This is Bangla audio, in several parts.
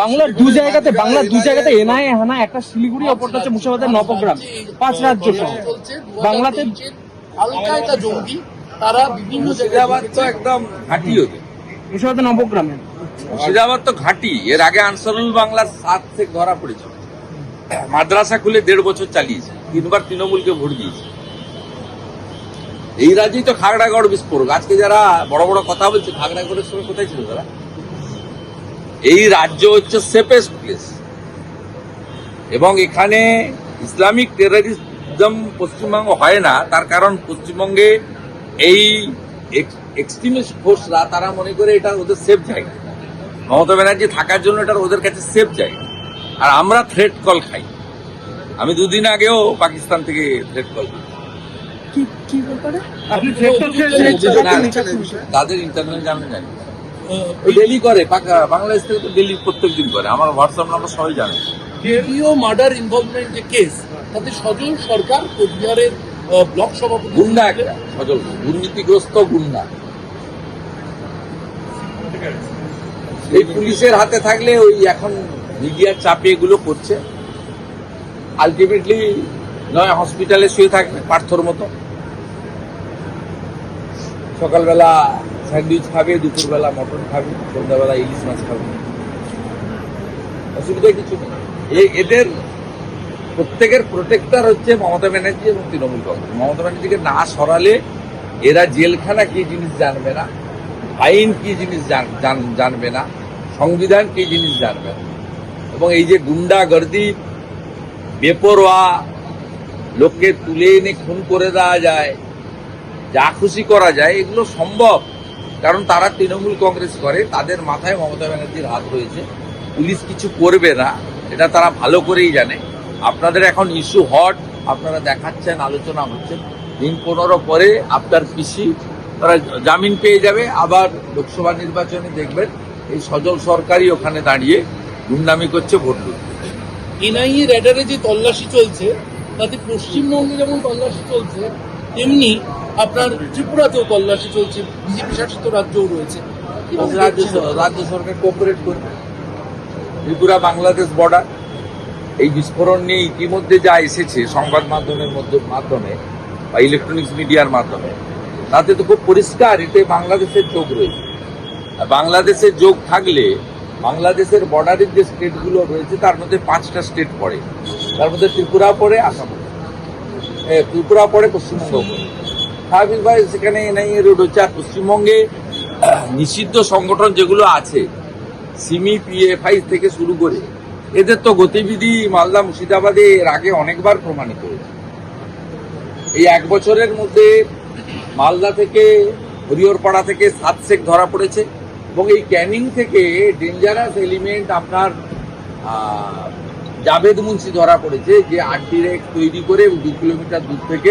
বাংলার দু জায়গাতে বাংলার দু জায়গাতে এনআইএ হানা একটা শিলিগুড়ি অপরটা হচ্ছে মুর্শিদাবাদের নবগ্রাম পাঁচ রাজ্য সহ। বাংলাতে জঙ্গি তারা বিভিন্ন মুর্শিদাবাদ তো একদম ঘাঁটি ওদের। মুর্শিদাবাদের নবগ্রামে। মুর্শিদাবাদ তো ঘাঁটি। এর আগে আনসারুল বাংলার সাত থেকে ধরা পড়েছিল। মাদ্রাসা খুলে দেড় বছর চালিয়েছে। তিনবার তৃণমূলকে ভোট দিয়েছে। এই রাজ্যেই তো খাগড়াগড় বিস্ফোরক। আজকে যারা বড় বড় কথা বলছে খাগড়াগড়ের সময় কোথায় ছিল তারা? এই রাজ্য হচ্ছে সেফেস্ট প্লেস এবং এখানে ইসলামিক টেরারিজম পশ্চিমবঙ্গ হয় না তার কারণ পশ্চিমবঙ্গে এই এক্সট্রিমিস্ট ফোর্সরা তারা মনে করে এটা ওদের সেফ জায়গা মমতা ব্যানার্জি থাকার জন্য এটা ওদের কাছে সেফ জায়গা আর আমরা থ্রেট কল খাই আমি দুদিন আগেও পাকিস্তান থেকে থ্রেট কল কি কি আপনি threat করতে চাইছেন? তাদের ইন্টারনাল জানা জানি ডেলি করে বাংলাদেশ থেকে তো ডেলি প্রত্যেক দিন করে আমার হোয়াটসঅ্যাপ নাম্বার সবাই জানে। ভিডিও মার্ডার ইনভলভমেন্ট যে কেস তাতে সজল সরকার কোচবিহারের ব্লক সভাপতি গুন্ডা একটা সজল দুর্নীতিগ্রস্ত গুন্ডা। এই পুলিশের হাতে থাকলে ওই এখন মিডিয়ার চাপে এগুলো করছে। আলটিমেটলি নয় হসপিটালে শুয়ে থাকবে পার্থর মতো। সকালবেলা স্যান্ডউইচ খাবে, দুপুরবেলা মটন খাবে, সন্ধ্যাবেলা ইলিশ মাছ খাবে। অসুবিধা কিছু নেই। এদের প্রত্যেকের প্রোটেক্টর হচ্ছে মমতা ব্যানার্জি এবং তৃণমূল কংগ্রেস। মমতা ব্যানার্জিকে না সরালে এরা জেলখানা কি জিনিস জানবে না, আইন কি জিনিস জান- জান- জানবে না, সংবিধান কি জিনিস জানবে না। এবং এই যে গুন্ডাগর্দি, বেপরোয়া, লোককে তুলে এনে খুন করে দেওয়া যায়, যা খুশি করা যায়, এগুলো সম্ভব। কারণ তারা তৃণমূল কংগ্রেস করে, তাদের মাথায় মমতা ব্যানার্জির হাত রয়েছে। পুলিশ কিছু করবে না, এটা তারা ভালো করেই জানে। আপনাদের এখন ইস্যু হট আপনারা দেখাচ্ছেন, আলোচনা হচ্ছে। দিন পনেরো পরে আপনার পিসি, তারা জামিন পেয়ে যাবে, আবার লোকসভা নির্বাচনে দেখবেন এই সজল সরকারই ওখানে দাঁড়িয়ে গুন্ডামি করছে ভোট এনআইএ র্যাডারে যে তল্লাশি চলছে, তাতে পশ্চিমবঙ্গে যেমন তল্লাশি চলছে তেমনি আপনার ত্রিপুরাতেও তল্লাশি চলছে বিজেপি শাসিত রাজ্যও রয়েছে। রাজ্য রাজ্য সরকার কোঅপারেট করবে। ত্রিপুরা বাংলাদেশ বর্ডার এই বিস্ফোরণ নিয়ে ইতিমধ্যে যা এসেছে সংবাদ মাধ্যমের মধ্যে মাধ্যমে বা ইলেকট্রনিক্স মিডিয়ার মাধ্যমে তাতে তো খুব পরিষ্কার এতে বাংলাদেশের যোগ রয়েছে। আর বাংলাদেশের যোগ থাকলে বাংলাদেশের বর্ডারের যে স্টেটগুলো রয়েছে তার মধ্যে পাঁচটা স্টেট পড়ে। তার মধ্যে ত্রিপুরা পড়ে আসাম পড়ে। ত্রিপুরা পড়ে পশ্চিমবঙ্গ। পড়ে স্বাভাবিকভাবে সেখানে এনআইএ রোড হচ্ছে, আর পশ্চিমবঙ্গে নিষিদ্ধ সংগঠন যেগুলো আছে, সিমি, পিএফআই থেকে শুরু করে, এদের তো গতিবিধি মালদা মুর্শিদাবাদে এর আগে অনেকবার প্রমাণিত হয়েছে। এই এক বছরের মধ্যে মালদা থেকে হরিহরপাড়া থেকে সাত শেখ ধরা পড়েছে, এবং এই ক্যানিং থেকে ডেঞ্জারাস এলিমেন্ট আপনার জাভেদ মুন্সি ধরা পড়েছে যে আটটি আন্টিরেক তৈরি করে দু কিলোমিটার দূর থেকে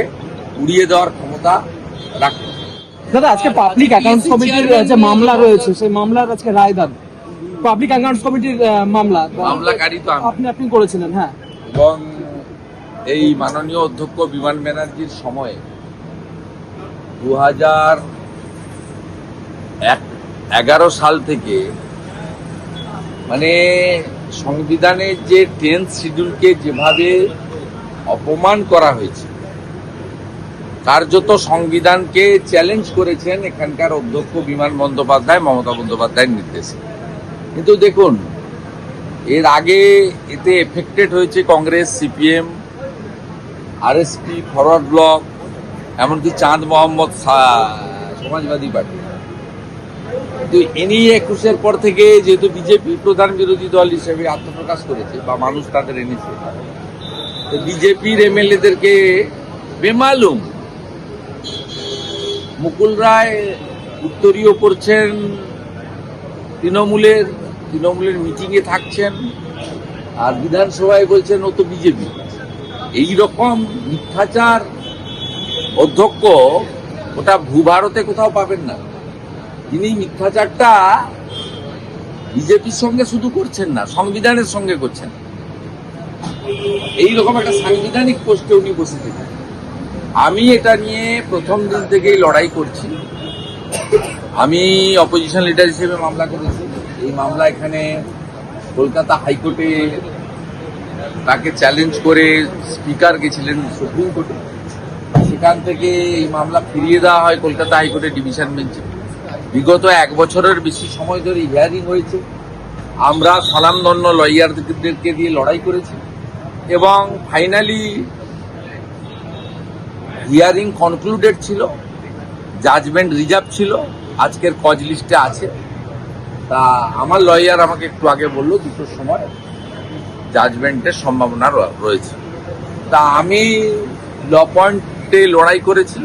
উড়িয়ে দেওয়ার ক্ষমতা রাখে দাদা আজকে পাবলিক অ্যাকাউন্টস কমিটির যে মামলা রয়েছে সেই মামলার আজকে রায় দান। পাবলিক অ্যাকাউন্টস কমিটির মামলা। মামলাকারী তো আপনি আপনি করেছিলেন হ্যাঁ। এবং এই মাননীয় অধ্যক্ষ বিমান ব্যানার্জির সময়ে দু হাজার এগারো সাল থেকে মানে সংবিধানের যে টেন্থ শিডিউলকে যেভাবে অপমান করা হয়েছে, কার্যত সংবিধানকে চ্যালেঞ্জ করেছেন এখানকার অধ্যক্ষ বিমান বন্দ্যোপাধ্যায়, মমতা বন্দ্যোপাধ্যায়ের নির্দেশে। কিন্তু দেখুন, এর আগে এতে এফেক্টেড হয়েছে কংগ্রেস, সিপিএম, আরএসপি, ফরওয়ার্ড ব্লক, এমনকি চাঁদ মোহাম্মদ সমাজবাদী পার্টি। কিন্তু এনি একুশের পর থেকে যেহেতু বিজেপি প্রধান বিরোধী দল হিসেবে আত্মপ্রকাশ করেছে, বা মানুষ তাদের এনেছে। তো বিজেপির এমএলএদেরকে বেমালুম। মুকুল রায় উত্তরীয় করছেন তৃণমূলের তৃণমূলের মিটিংয়ে থাকছেন, আর বিধানসভায় বলছেন ও তো বিজেপি। এই রকম মিথ্যাচার অধ্যক্ষ ওটা ভূভারতে কোথাও পাবেন না। তিনি মিথ্যাচারটা বিজেপির সঙ্গে শুধু করছেন না, সংবিধানের সঙ্গে করছেন। এই রকম একটা সাংবিধানিক পোস্টে উনি বসে থাকেন আমি এটা নিয়ে প্রথম দিন থেকেই লড়াই করছি। আমি অপোজিশন লিডার হিসেবে মামলা করেছি। এই মামলা এখানে কলকাতা হাইকোর্টে তাকে চ্যালেঞ্জ করে স্পিকার গেছিলেন সুপ্রিম কোর্টে। সেখান থেকে এই মামলা ফিরিয়ে দেওয়া হয় কলকাতা হাইকোর্টের ডিভিশন বেঞ্চে বিগত এক বছরের বেশি সময় ধরে হিয়ারিং হয়েছে। আমরা স্বনামধন্য লয়ারদেরকে দিয়ে লড়াই করেছি এবং ফাইনালি হিয়ারিং কনক্লুডেড ছিল জাজমেন্ট রিজার্ভ ছিল, আজকের কজ লিস্টে আছে। তা আমার লয়ার আমাকে একটু আগে বলল দুটোর সময় জাজমেন্টের সম্ভাবনা রয়েছে। তা আমি ল পয়েন্টে লড়াই করেছি,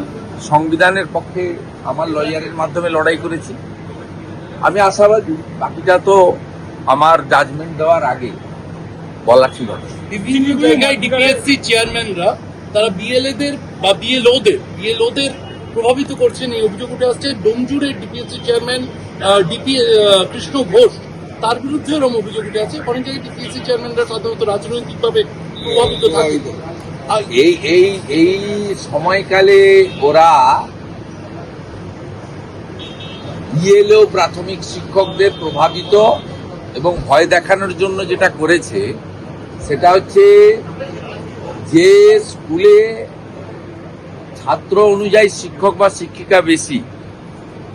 সংবিধানের পক্ষে আমার লয়ারের মাধ্যমে লড়াই করেছি। আমি আশাবাদী বাকিটা তো আমার জাজমেন্ট দেওয়ার আগে বলা ছিল না। বিভিন্ন জায়গায় ডিপিএসসি চেয়ারম্যানরা তারা বিএলএদের বা বিএলওদের বিএলওদের প্রভাবিত করছেন এই অভিযোগ উঠে আসছে। ডোমজুরের DPSC chairman DP Krishna Ghosh তার বিরুদ্ধে এরকম অভিযোগ উঠে আছে অনেক জায়গায় ডিপিএসসি চেয়ারম্যানরা সাধারণত রাজনৈতিকভাবে প্রভাবিত থাকে আর এই এই এই সময়কালে ওরা বিএলও প্রাথমিক শিক্ষকদের প্রভাবিত এবং ভয় দেখানোর জন্য যেটা করেছে, সেটা হচ্ছে যে স্কুলে ছাত্র অনুযায়ী শিক্ষক বা শিক্ষিকা বেশি,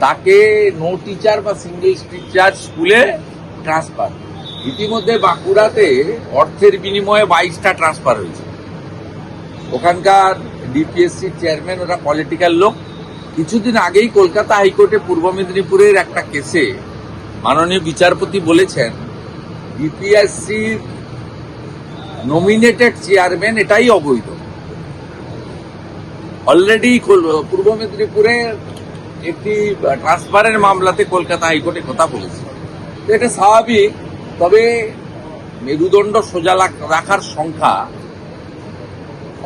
তাকে নো টিচার বা সিঙ্গেল টিচার স্কুলে ট্রান্সফার ইতিমধ্যে বাঁকুড়াতে অর্থের বিনিময়ে বাইশটা ট্রান্সফার হয়েছে। ওখানকার ডিপিএসসি চেয়ারম্যান ওরা পলিটিক্যাল লোক। কিছুদিন আগেই কলকাতা হাইকোর্টে পূর্ব মেদিনীপুরের একটা কেসে মাননীয় বিচারপতি বলেছেন ডিপিএসসি নমিনেটেড চেয়ারম্যান এটাই অবৈধ। অলরেডি পূর্ব মেদিনীপুরে একটি ট্রান্সফারের মামলাতে কলকাতা হাইকোর্টে কথা বলেছে। এটা স্বাভাবিক, তবে মেরুদণ্ড সোজা রাখার সংখ্যা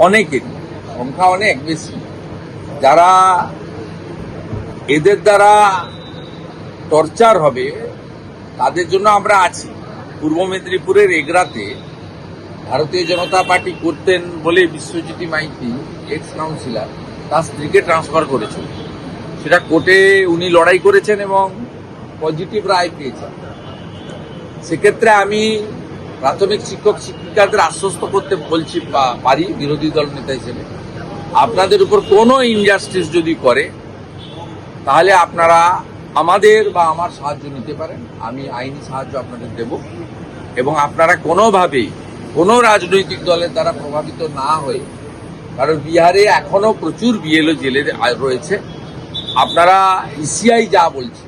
অনেকের সংখ্যা অনেক বেশি। যারা এদের দ্বারা টর্চার হবে, তাদের জন্য আমরা আছি। পূর্ব মেদিনীপুরের এগরাতে ভারতীয় জনতা পার্টি করতেন বলে বিশ্বজিৎ মাইতি এক্স কাউন্সিলর তার স্ত্রীকে ট্রান্সফার করেছিল। সেটা কোর্টে উনি লড়াই করেছেন এবং পজিটিভ রায় পেয়েছেন। সেক্ষেত্রে আমি প্রাথমিক শিক্ষক শিক্ষিকাদের আশ্বস্ত করতে বলছি পারি, বিরোধী দল নেতা হিসেবে। আপনাদের উপর কোনো ইনজাস্টিস যদি করে তাহলে আপনারা আমাদের বা আমার সাহায্য নিতে পারেন। আমি আইনি সাহায্য আপনাদের দেব। এবং আপনারা কোনোভাবেই কোনো রাজনৈতিক দলের দ্বারা প্রভাবিত না হয়ে, কারণ বিহারে এখনও প্রচুর বিএলও জেলে রয়েছে। আপনারা ইসিআই যা বলছে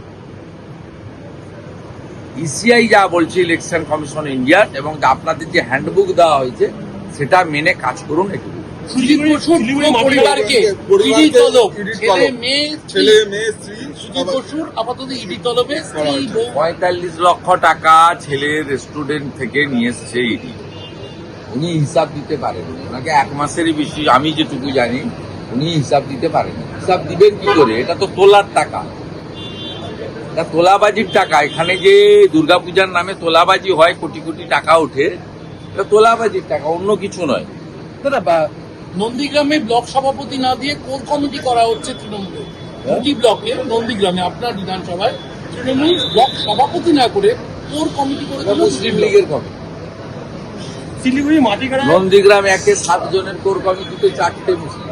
ইসিআই যা বলছে ইলেকশন কমিশন ইন্ডিয়া এবং আপনাদের যে হ্যান্ডবুক দেওয়া হয়েছে, সেটা মেনে কাজ করুন একটু। সুজিত বসুর পরিবারকে পরিবারকে ইডি তলব ছেলে মেয়ে ছেলে মেয়ে স্ত্রী সুজিত বসুর আপাতত ইডি তলবে পঁয়তাল্লিশ লক্ষ টাকা ছেলের রেস্টুরেন্ট থেকে নিয়ে এসছে ইডি। উনি হিসাব দিতে পারেন। ওনাকে এক মাসেরই বেশি আমি যেটুকু জানি উনি হিসাব দিতে পারেন। হিসাব দিবেন কি করে? এটা তো তোলার টাকা। এটা তোলাবাজির টাকা। এখানে যে দুর্গাপূজার নামে তোলাবাজি হয় কোটি কোটি টাকা ওঠে এটা তোলাবাজির টাকা অন্য কিছু নয়। নন্দীগ্রামে ব্লক সভাপতি না দিয়ে কোর কমিটি করা হচ্ছে তৃণমূলে দুটি ব্লকে নন্দীগ্রামে আপনার বিধানসভায় তৃণমূল ব্লক সভাপতি না করে কোর কমিটি করে মুসলিম লীগের কমিটি। শিলিগুড়ি মাটিগাড়া নন্দীগ্রাম একে সাত জনের কোর কমিটিতে চারটে মুসলিম।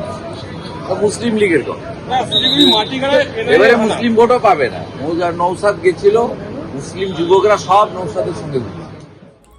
মুসলিম লীগের কমিটি। শিলিগুড়ি মাটিগাড়া এবারে মুসলিম ভোটও পাবে না। মৌজার নৌসাদ গেছিল মুসলিম যুবকরা সব নৌসাদের সঙ্গে।